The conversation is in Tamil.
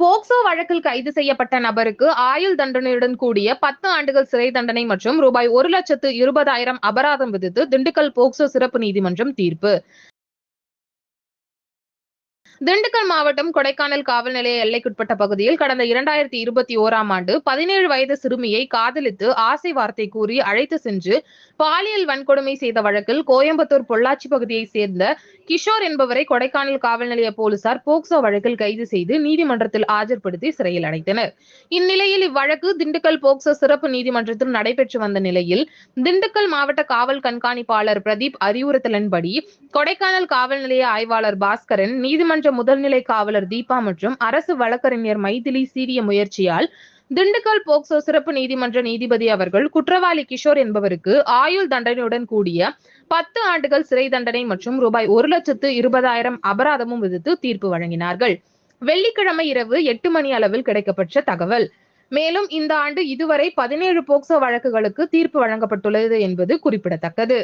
போக்சோ வழக்கில் கைது செய்யப்பட்ட நபருக்கு ஆயுள் தண்டனையுடன் கூடிய பத்து ஆண்டுகள் சிறை தண்டனை மற்றும் ரூபாய் ஒரு லட்சத்து இருபதாயிரம் அபராதம் விதித்து திண்டுக்கல் போக்சோ சிறப்பு நீதிமன்றம் தீர்ப்பு. திண்டுக்கல் மாவட்டம் கொடைக்கானல் காவல் நிலைய எல்லைக்குட்பட்ட பகுதியில் கடந்த இரண்டாயிரத்தி இருபத்தி ஓராம் ஆண்டு பதினேழு வயது சிறுமியை காதலித்து ஆசை வார்த்தை கூறி அழைத்து சென்று பாலியல் வன்கொடுமை செய்த வழக்கில் கோயம்புத்தூர் பொள்ளாச்சி பகுதியைச் சேர்ந்த கிஷோர் என்பவரை கொடைக்கானல் காவல் நிலைய போலீசார் போக்சோ வழக்கில் கைது செய்து நீதிமன்றத்தில் ஆஜர்படுத்தி சிறையில் அடைத்தனர். இந்நிலையில் இவ்வழக்கு திண்டுக்கல் போக்சோ சிறப்பு நீதிமன்றத்தில் நடைபெற்று வந்த நிலையில் திண்டுக்கல் மாவட்ட காவல் கண்காணிப்பாளர் பிரதீப் அறிவுறுத்தலின்படி கொடைக்கானல் காவல் நிலைய ஆய்வாளர் பாஸ்கரன் நீதிமன்ற மாவட்ட முதல்நிலை காவலர் தீபா மற்றும் அரசு வழக்கறிஞர் மைதிலி சீரிய முயற்சியால் திண்டுக்கல் போக்சோ சிறப்பு நீதிமன்ற நீதிபதி அவர்கள் குற்றவாளி கிஷோர் என்பவருக்கு ஆயுள் தண்டனையுடன் கூடிய பத்து ஆண்டுகள் சிறை தண்டனை மற்றும் ரூபாய் ஒரு லட்சத்து இருபதாயிரம் அபராதமும் விதித்து தீர்ப்பு வழங்கினார்கள். வெள்ளிக்கிழமை இரவு எட்டு மணி அளவில் கிடைக்கப்பெற்ற தகவல். மேலும் இந்த ஆண்டு இதுவரை பதினேழு போக்சோ வழக்குகளுக்கு தீர்ப்பு வழங்கப்பட்டுள்ளது என்பது குறிப்பிடத்தக்கது.